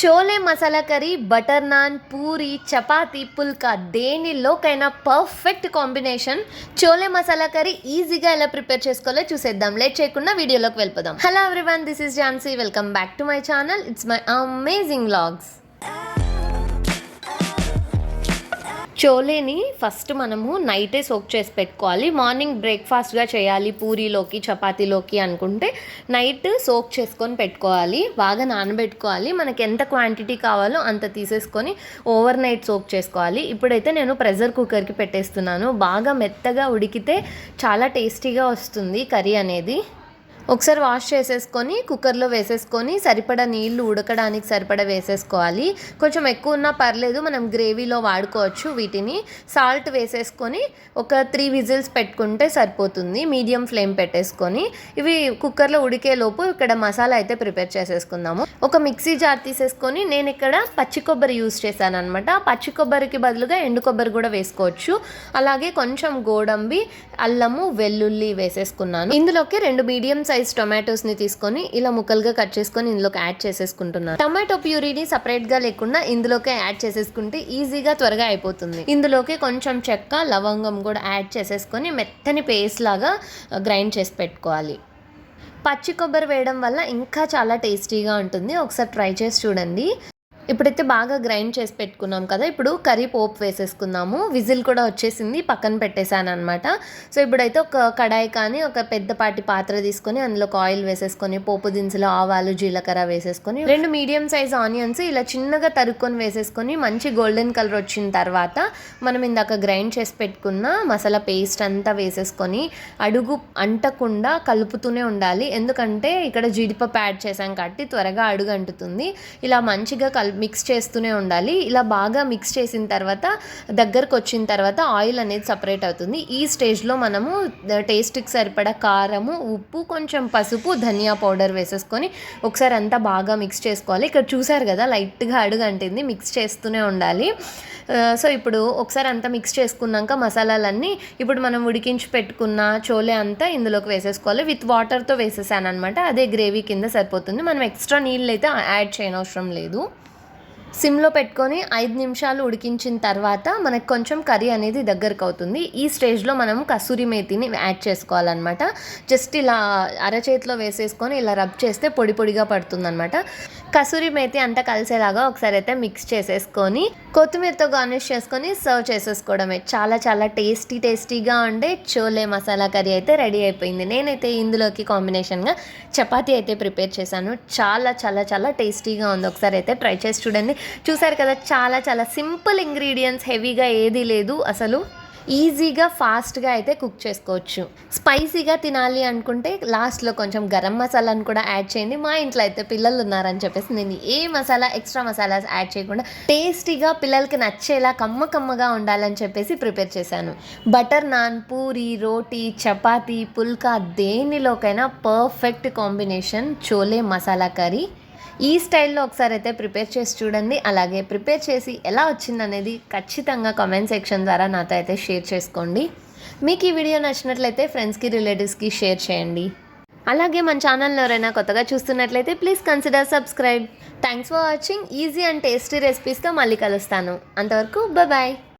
Chole masala curry butter naan puri chapati పుల్కా దేనిలోకైనా perfect combination chole masala curry ఈజీగా ఎలా prepare చేసుకోవాలో చూసేద్దాం. లేట్ చేయకుండా వీడియోలోకి వెళ్ళిపోదాం. Hello everyone this is Jhansi welcome back to my channel it's my amazing logs చోలేని first మనము నైటే సోక్ చేసి పెట్టుకోవాలి. మార్నింగ్ బ్రేక్ఫాస్ట్గా చేయాలి పూరీలోకి చపాతీలోకి అనుకుంటే నైట్ సోక్ చేసుకొని పెట్టుకోవాలి. బాగా నానబెట్టుకోవాలి. మనకి ఎంత క్వాంటిటీ కావాలో అంత తీసేసుకొని ఓవర్ నైట్ సోక్ చేసుకోవాలి. ఇప్పుడైతే నేను ప్రెషర్ కుక్కర్కి పెట్టేస్తున్నాను. బాగా మెత్తగా ఉడికితే చాలా టేస్టీగా వస్తుంది కర్రీ అనేది. ఒకసారి వాష్ చేసేసుకొని కుక్కర్లో వేసేసుకొని సరిపడా నీళ్ళు ఉడకడానికి సరిపడా వేసేసుకోవాలి. కొంచెం ఎక్కువ ఉన్నా పర్లేదు మనం గ్రేవీలో వాడుకోవచ్చు వీటిని. సాల్ట్ వేసేసుకొని ఒక త్రీ విజిల్స్ పెట్టుకుంటే సరిపోతుంది. మీడియం ఫ్లేమ్ పెట్టేసుకొని ఇవి కుక్కర్లో ఉడికే లోపు ఇక్కడ మసాలా అయితే ప్రిపేర్ చేసేసుకుందాము. ఒక మిక్సీ జార్ తీసేసుకొని నేను ఇక్కడ పచ్చి కొబ్బరి యూస్ చేశాను అనమాట పచ్చి కొబ్బరికి బదులుగా ఎండు కొబ్బరి కూడా వేసుకోవచ్చు. అలాగే కొంచెం గోడంబి అల్లము వెల్లుల్లి వేసేసుకున్నాను. ఇందులోకి రెండు మీడియం సైజ్ టొమాటోస్ని తీసుకొని ఇలా ముక్కలుగా కట్ చేసుకొని ఇందులోకి యాడ్ చేసేసుకుంటున్నాను. టమాటో ప్యూరీని సపరేట్గా లేకుండా ఇందులోకి యాడ్ చేసేసుకుంటే ఈజీగా త్వరగా అయిపోతుంది. ఇందులోకి కొంచెం చెక్క లవంగం కూడా యాడ్ చేసేసుకొని మెత్తని పేస్ట్ లాగా గ్రైండ్ చేసి పెట్టుకోవాలి. పచ్చి కొబ్బరి వేయడం వల్ల ఇంకా చాలా టేస్టీగా ఉంటుంది. ఒకసారి ట్రై చేసి చూడండి. ఇప్పుడైతే బాగా గ్రైండ్ చేసి పెట్టుకున్నాం కదా ఇప్పుడు కర్రీ పోపు వేసేసుకుందాము. విజిల్ కూడా వచ్చేసింది పక్కన పెట్టేశాను అనమాట సో ఇప్పుడైతే ఒక కడాయి కానీ ఒక పెద్దపాటి పాత్ర తీసుకొని అందులో ఆయిల్ వేసేసుకొని పోపు దినుసులు ఆవాలు జీలకర్ర వేసేసుకొని రెండు మీడియం సైజ్ ఆనియన్స్ ఇలా చిన్నగా తరుక్కొని వేసేసుకొని మంచి గోల్డెన్ కలర్ వచ్చిన తర్వాత మనం ఇందాక గ్రైండ్ చేసి పెట్టుకున్న మసాలా పేస్ట్ అంతా వేసేసుకొని అడుగు అంటకుండా కలుపుతూనే ఉండాలి. ఎందుకంటే ఇక్కడ జీడిపప్పు యాడ్ చేసాం కాబట్టి త్వరగా అడుగు అంటుతుంది ఇలా మంచిగా కలుపు మిక్స్ చేస్తూనే ఉండాలి. ఇలా బాగా మిక్స్ చేసిన తర్వాత దగ్గరకు వచ్చిన తర్వాత ఆయిల్ అనేది సపరేట్ అవుతుంది. ఈ స్టేజ్లో మనము టేస్ట్కి సరిపడా కారము ఉప్పు కొంచెం పసుపు ధనియా పౌడర్ వేసేసుకొని ఒకసారి అంతా బాగా మిక్స్ చేసుకోవాలి. ఇక్కడ చూసారు కదా లైట్గా అడుగు అంటింది. మిక్స్ చేస్తూనే ఉండాలి. సో ఇప్పుడు ఒకసారి అంతా మిక్స్ చేసుకున్నాక మసాలాలన్నీ ఇప్పుడు మనం ఉడికించి పెట్టుకున్న చోలే అంతా ఇందులోకి వేసేసుకోవాలి. విత్ వాటర్తో వేసేసాను అనమాట అదే గ్రేవీ కింద సరిపోతుంది. మనం ఎక్స్ట్రా నీళ్ళు అయితే యాడ్ చేయనవసరం లేదు. సిమ్లో పెట్టుకొని ఐదు నిమిషాలు ఉడికించిన తర్వాత మనకు కొంచెం కర్రీ అనేది దగ్గరకు అవుతుంది ఈ స్టేజ్లో మనం కసూరి మేతిని యాడ్ చేసుకోవాలన్నమాట. జస్ట్ ఇలా అరచేతిలో వేసేసుకొని ఇలా రబ్ చేస్తే పొడి పొడిగా పడుతుందన్నమాట. కసూరి మేతి అంతా కలిసేలాగా ఒకసారి అయితే మిక్స్ చేసేసుకొని కొత్తిమీరతో గార్నిష్ చేసుకొని సర్వ్ చేసేసుకోవడమే. చాలా చాలా టేస్టీ టేస్టీగా ఉండే చోలే మసాలా కర్రీ అయితే రెడీ అయిపోయింది. నేనైతే ఇందులోకి కాంబినేషన్గా చపాతీ అయితే ప్రిపేర్ చేశాను. చాలా చాలా చాలా టేస్టీగా ఉంది. ఒకసారి అయితే ట్రై చేసి చూడండి. చూసారు కదా చాలా చాలా సింపుల్ ఇంగ్రీడియంట్స్ హెవీగా ఏది లేదు. అసలు ఈజీగా ఫాస్ట్గా అయితే కుక్ చేసుకోవచ్చు. స్పైసీగా తినాలి అనుకుంటే లాస్ట్లో కొంచెం గరం మసాలాను కూడా యాడ్ చేయండి. మా ఇంట్లో అయితే పిల్లలు ఉన్నారని చెప్పేసి నేను ఏ మసాలా ఎక్స్ట్రా మసాలాస్ యాడ్ చేయకుండా టేస్టీగా పిల్లలకి నచ్చేలా కమ్మ కమ్మగా ఉండాలని చెప్పేసి ప్రిపేర్ చేశాను. బటర్ నాన్ పూరి రోటీ చపాతీ పుల్కా దేనిలోకైనా perfect combination chole masala curry. ఈ స్టైల్లో ఒకసారి అయితే ప్రిపేర్ చేసి చూడండి. అలాగే ప్రిపేర్ చేసి ఎలా వచ్చిందనేది ఖచ్చితంగా కామెంట్ సెక్షన్ ద్వారా నాతో అయితే షేర్ చేసుకోండి. మీకు ఈ వీడియో నచ్చినట్లయితే ఫ్రెండ్స్కి రిలేటివ్స్కి షేర్ చేయండి. అలాగే మన ఛానల్లో ఎవరైనా కొత్తగా చూస్తున్నట్లయితే please consider subscribe thanks for watching easy and tasty రెసిపీస్తో మళ్ళీ కలుస్తాను. అంతవరకు బాయ్